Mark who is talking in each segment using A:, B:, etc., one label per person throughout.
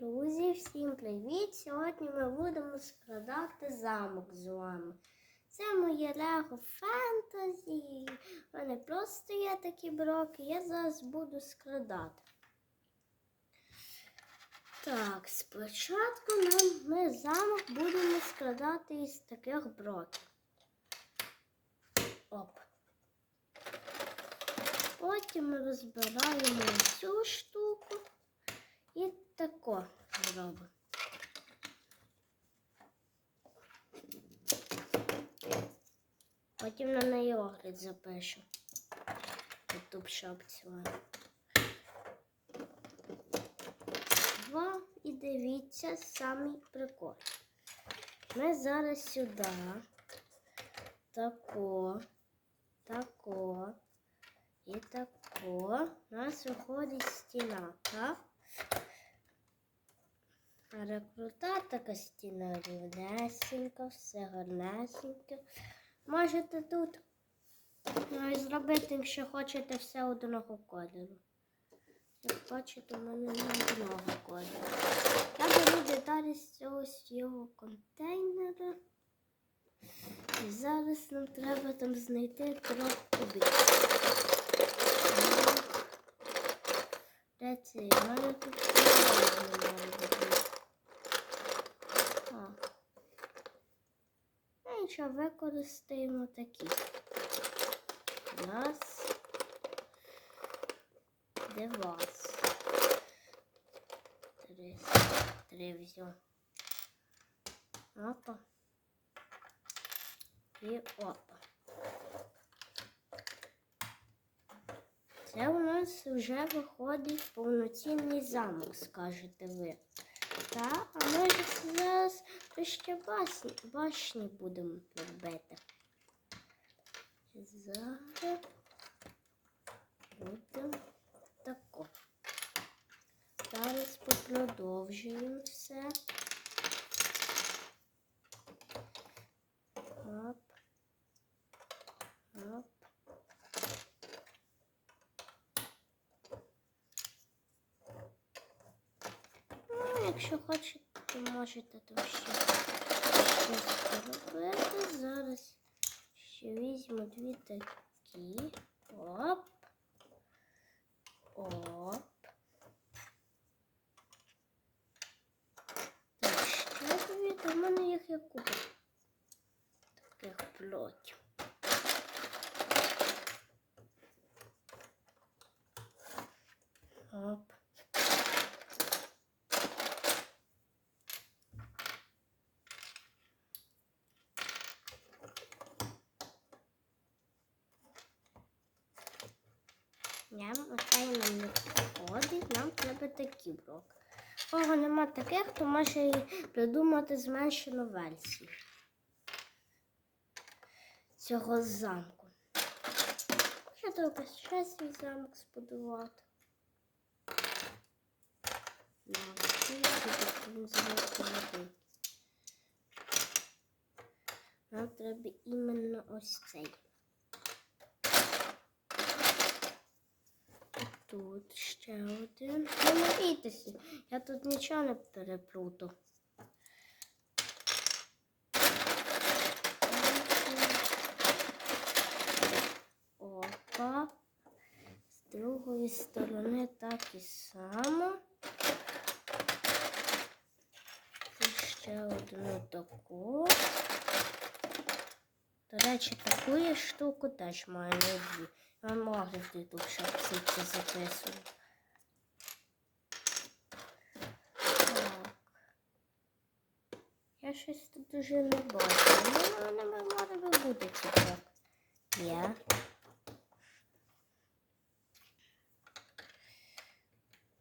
A: Друзі, всім привіт! Сьогодні ми будемо складати замок з вами. Це моє Лего фентезі. У мене просто є такі блоки, я зараз буду складати. Так, спочатку нам ми замок будемо складати із таких блоків. Оп. Потім ми розбираємо цю штуку. Тако зробимо. Потім на неї огляд запишу. Ютуб шапці. Два і дивіться самий прикол. Ми зараз сюди. Тако, тако і тако. У нас виходить стіна, так? Але крута така стіна рівнесенька, все гарнесеньке. Можете тут ну, і зробити, якщо хочете, все одного кольору. Як бачите, у мене не одного кольору. Я беру деталі з цього свого контейнера. І зараз нам треба там знайти трьох кубиків. Де це? Мене тут немає бути. А. Нічого, використаємо такі. Раз. Два. Три. Три взяв. Опа. І опа. Це у нас вже виходить повноцінний замок, скажете ви. Так, а ми ж зараз ще башні, башні будемо робити. Зараз будемо тако. Зараз попродовжуємо все. Оп. Ну, якщо хочете, то можете там ще щось зробити. Зараз ще візьму дві такі. Оп. Оп. Так, ще дві. Та в мене їх є купа. Таких плотів. Оп. Нам нам не підходить, нам треба такий блок. Кого нема таких, то може і придумати зменшену версію цього замку. Ще треба ще свій замок збудувати. Нам треба іменно ось цей. Тут ще один. Ну, не бійтеся, я тут нічого не переплутав. Опа. З другої сторони так і само. І ще одну таку. До речі, таку штуку теж маю дві. Я можу шапці це записувати. Так. Я щось тут дуже не бачу. Ну, не може би це так. Є.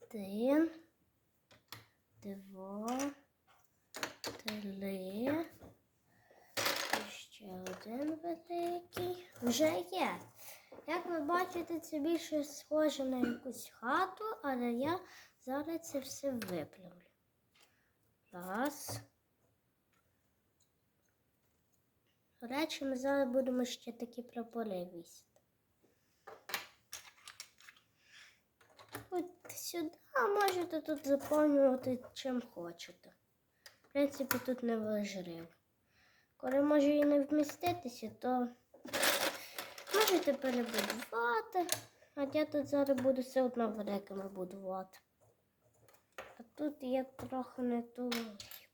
A: Один, два, три. Ще один великий. Вже є. Як ви бачите, це більше схоже на якусь хату, але я зараз це все виправлю. Раз. До речі, ми зараз будемо ще такі прапори вісити. От сюди А можете тут заповнювати чим хочете. В принципі, тут не важливо. Коли може і не вміститися, то можете перебудувати. А я тут зараз буду все одно великими будувати. А тут я трохи не ту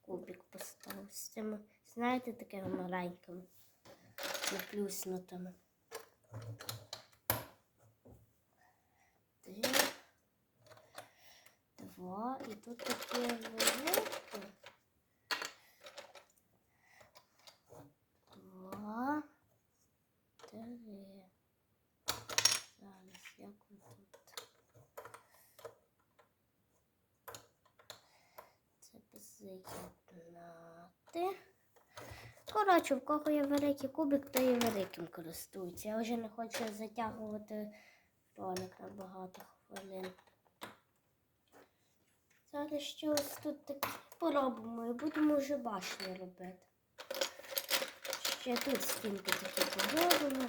A: кубик поставив з цими, знаєте, такими маленькими, наплюснутими. Два, і тут такі великі. Два, три. Зараз як ви тут? Це з'єднати. Коротше, в кого є великий кубик, то і великим користується. Я вже не хочу затягувати ролик на багато хвилин. Зараз ще ось тут таке поробимо і будемо вже башню робити. Ще тут стінки такі поробимо.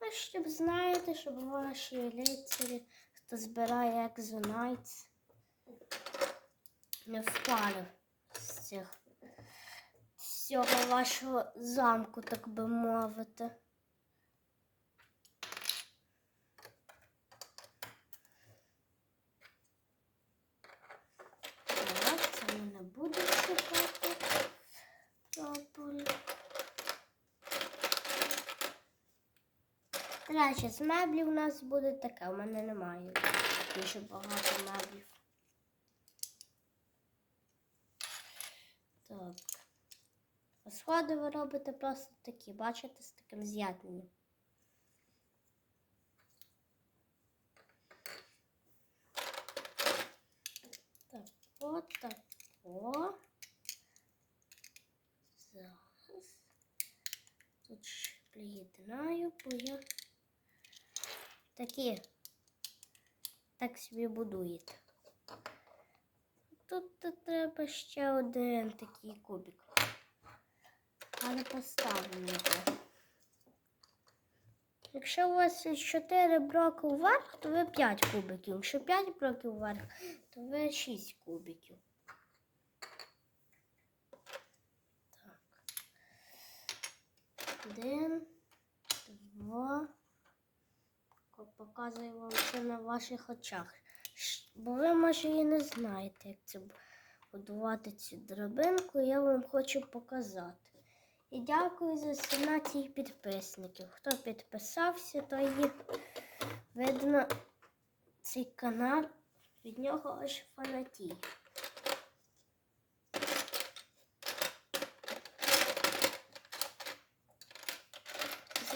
A: Ви щоб знаєте, щоб ваші лицарі, хто збирає екзонайтс, не впали з цих цього вашого замку, так би мовити. Так, це ми не будемо шукати. Речі, з меблів у нас буде таке, у мене немає дуже багато меблів. Так. А Сходи ви робите просто такі, бачите, з таким з'єднанням. Так, от так. О. Зараз. Тут ще приєднаю, бо я такі так собі будуєте. Тут треба ще один такий кубик. Але поставимо його. Якщо у вас 4 блоки вверх, то ви 5 кубиків. Якщо 5 блоків вверх, то ви 6 кубиків. Так. Один, два. Показую вам це на ваших очах. Бо ви, може, і не знаєте, як це будувати цю драбинку, я вам хочу показати. І дякую за 17 підписників. Хто підписався, то і видно цей канал, від нього аж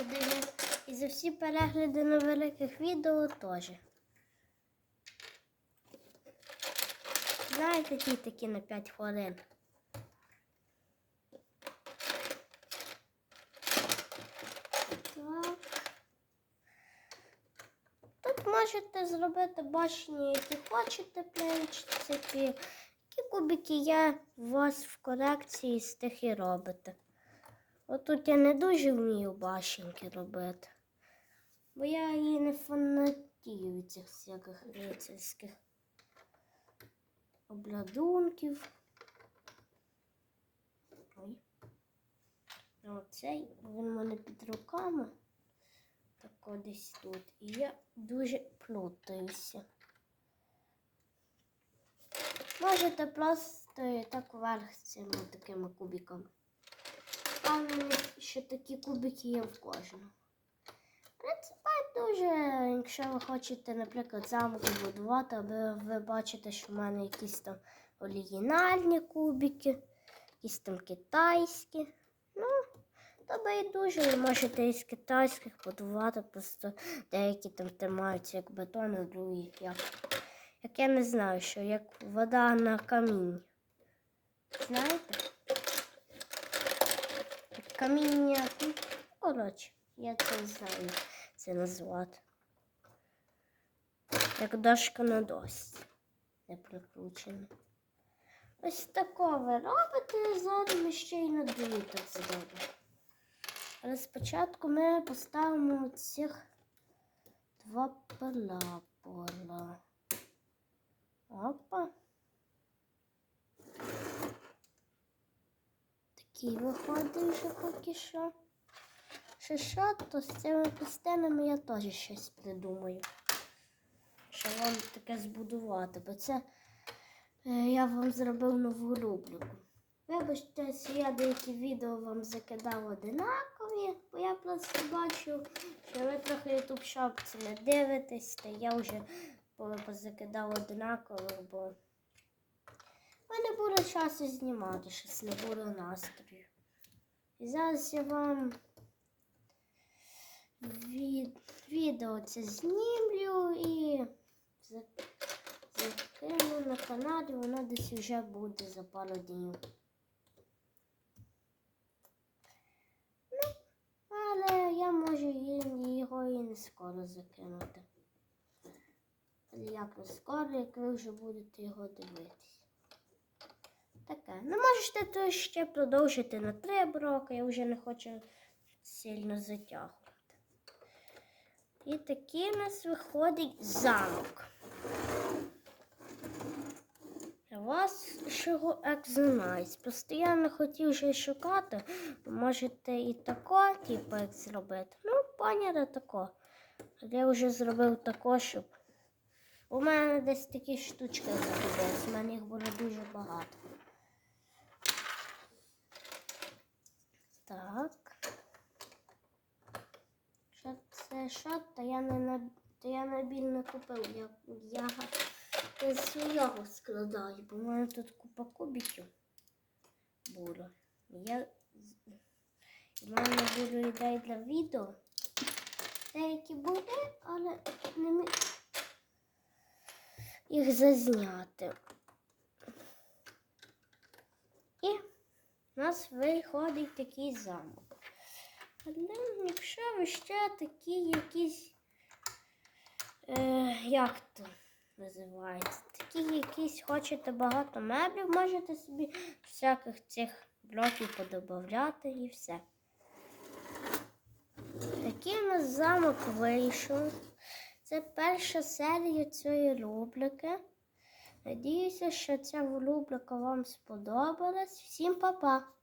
A: дев'я- І за всі перегляди на великих відео теж. Знаєте, ті такі на 5 хвилин. Так. Можете зробити башні, які хочете, принципі. Які кубики є у вас в колекції з тих і робите. Отут я не дуже вмію башеньки робити. Бо я її не фанатію цих всяких лицарських обладунків. Ой. Оцей він у мене під руками. Так десь тут. І я дуже плутаюся. Можете просто так вверх цими такими кубиками. Впевнені, що такі кубики є в кожному. В принципі, дуже, якщо ви хочете, наприклад, замок будувати, аби ви бачите, що в мене якісь там оригінальні кубики, якісь там китайські. Ну, то байдуже, ви можете із китайських будувати, просто деякі там тримаються як бетон, а другі як. Як я не знаю, що як вода на камінь. Знаєте? Як каміння. Коротше, я це не знаю, це назвати. Як дошка на досці. Не прикручена. Ось такого ви робите, ми ще й надуєте це добре. Але спочатку ми поставимо цих два прапора. Опа. Такий виходить вже поки що. Що що, то з цими пластинами я теж щось придумаю. Що вам таке збудувати, бо це е, я вам зробив нову рубрику. Вибачте, що я деякі відео вам закидав одинакові, бо я просто бачу, що ви трохи YouTube шопці не дивитесь, та я вже по- позакидав одинаково, бо в мене буде часу знімати, щось не буде настрою. І зараз я вам від... відео це знімлю і закину на каналі, воно десь вже буде за пару днів. Але я можу його і не скоро закинути. Як не скоро, як ви вже будете його дивитись. Таке. Ну, можете то ще продовжити на три роки, я вже не хочу сильно затягувати. І такий у нас виходить замок. Чого екзонайз. Постійно хотів вже шукати. Можете і тако, типу, як зробити. Ну, поняли тако. Я вже зробив тако, щоб. У мене десь такі штучки загубились. У мене їх було дуже багато. Так. Що це що? Та я не та я набір не купив. Я, я свого складаю, бо в мене тут купа кубиків було. Я в мене було ідеї для відео. Деякі були, але не міг їх зазняти. І у нас виходить такий замок. Але якщо ви ще такі якісь, е, як то називається, такі якісь хочете багато меблів, можете собі всяких цих блоків подобавляти і все. Такий у нас замок вийшов. Це перша серія цієї рубрики. Надіюся, що ця рубрика вам сподобалась. Всім па-па!